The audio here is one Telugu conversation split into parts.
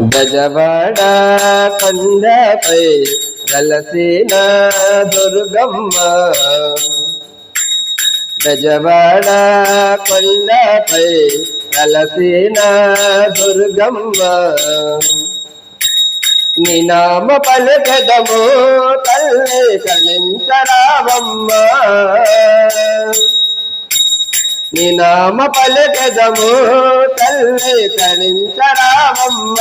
గజవాడ కొండపై వెలసిన దుర్గమ్మ. గజవాడ కొండపై వెలసిన దుర్గమ్మ. నినామ పలకదము తల్లి కలించరావమ్మ నీ నామ పలకదము తల్లి కళించరావమ్మ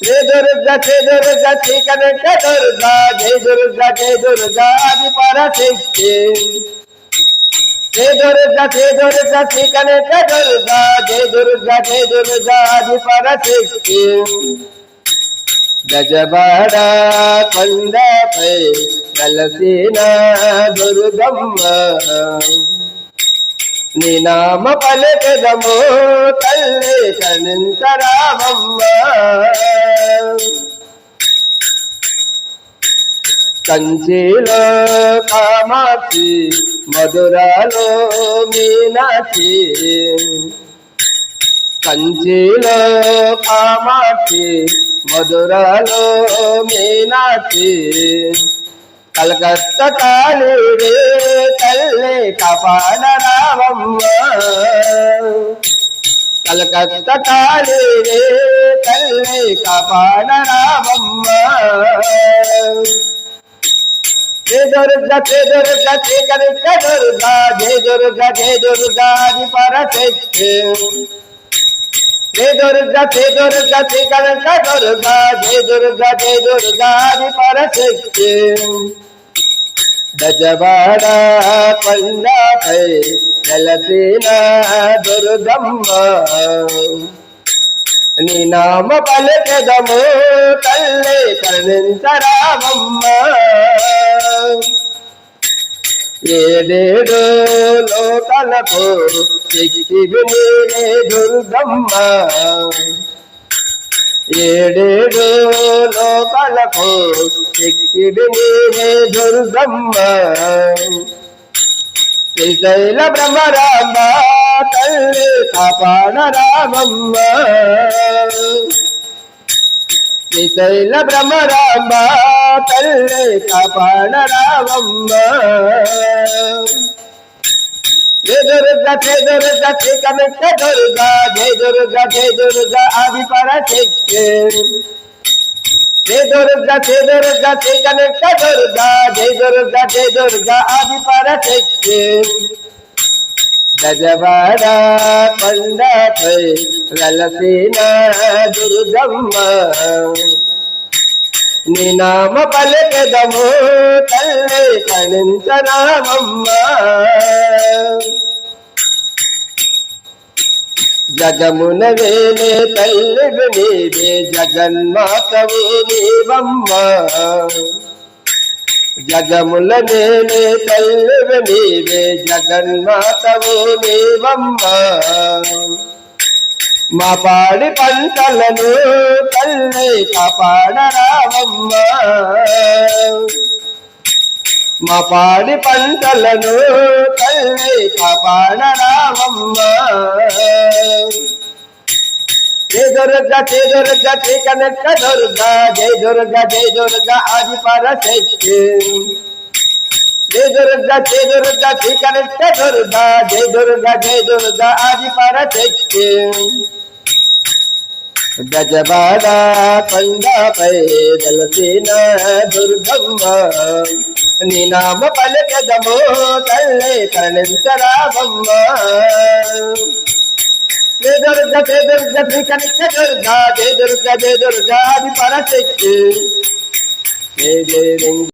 శ్రీ దుర్గ శ్రీ దుర్గ శ్రీ కనక దుర్గా జయ దుర్గ జయ దుర్గా అది పరశక్తి శ్రీ దుర్గ శ్రీ దుర్గ శ్రీ కనక దుర్గా జయ దుర్గ జయ దుర్గా అది పరశక్తి గజబాడ కొండపై కలసిన దుర్గమ్మ. నీ నామ పలకదము తల్లి కనింతరామమ్మ కంచిలో కామాక్షి మధురాలో మీనాక్షి. కంచిలో కామాక్షి మధురలో మీనాక్షి. కలకత్త కాళీ తల్లి కపాల రామమ్మ కలకత్త కాళీ తల్లి కపాల రామమ్మ జయ దుర్గ జయ దుర్గ జయ కనక దుర్గా జయ దుర్గ జయ దుర్గా అది పరశక్తి. జయ దుర్గా జయ దుర్గా శ్రీ కనక దుర్గా జయ దుర్గా జయ దుర్గా పరశక్తి గజవాడ కొండపై నెలసిన దుర్గమ్మ. నీ నామ పలకదము తల్లి కరుణించరామమ్మ ఏదేదో లోకలకు శక్తి నీవే దుర్గమ్మ. ఏడేడు లోకలకు శక్తి నీవే దుర్గమ్మ. శ్రీశైల బ్రహ్మరామ తల్లి కాపాడ రామమ్మ. శ్రీశైల బ్రహ్మరామ తల్లి కపణరావమ్మ జయ దుర్గ జయ దుర్గ శ్రీ కనక దుర్గా జయ దుర్గ జయ దుర్గ ఆది పరశక్తి జయ దుర్గ జయ దుర్గ శ్రీ కనక దుర్గా జయ దుర్గ జయ దుర్గ ఆది పరశక్తి గజవాడ కొండపై వెలసిన దుర్గమ్మ. నీ నామ పలకదము తల్లి కణించరామమ్మ జగమున వేలే తల్లివి నీవే జగన్మాతవు నీవమ్మ. జగముల నేనే తల్లివి నీవే జగన్మాతవు నీవమ్మ. మా పాడి పంటలను తల్లి కాపాడరా. అమ్మ. మా పాడి పంటలను తల్లి కాపాడరావమ్మ జయ దుర్గ జయ దుర్గ జయ కనక దుర్గా జయ దుర్గ జయ దుర్గ ఆది పరశక్తి జయ దుర్గ జయ దుర్గ జయ కనక దుర్గా జయ దుర్గ జయ దుర్గ ఆది పరశక్తి గజబాడ కొండపై దలసిన దుర్గమ్మ. నీ నామ పలకదము తల్లి కరణించరామమ్మ జయ దుర్గ జయ దుర్గ శ్రీ కనక దుర్గా జయ దుర్గ జయ దుర్గా ఆది పరశక్తి జయ జయ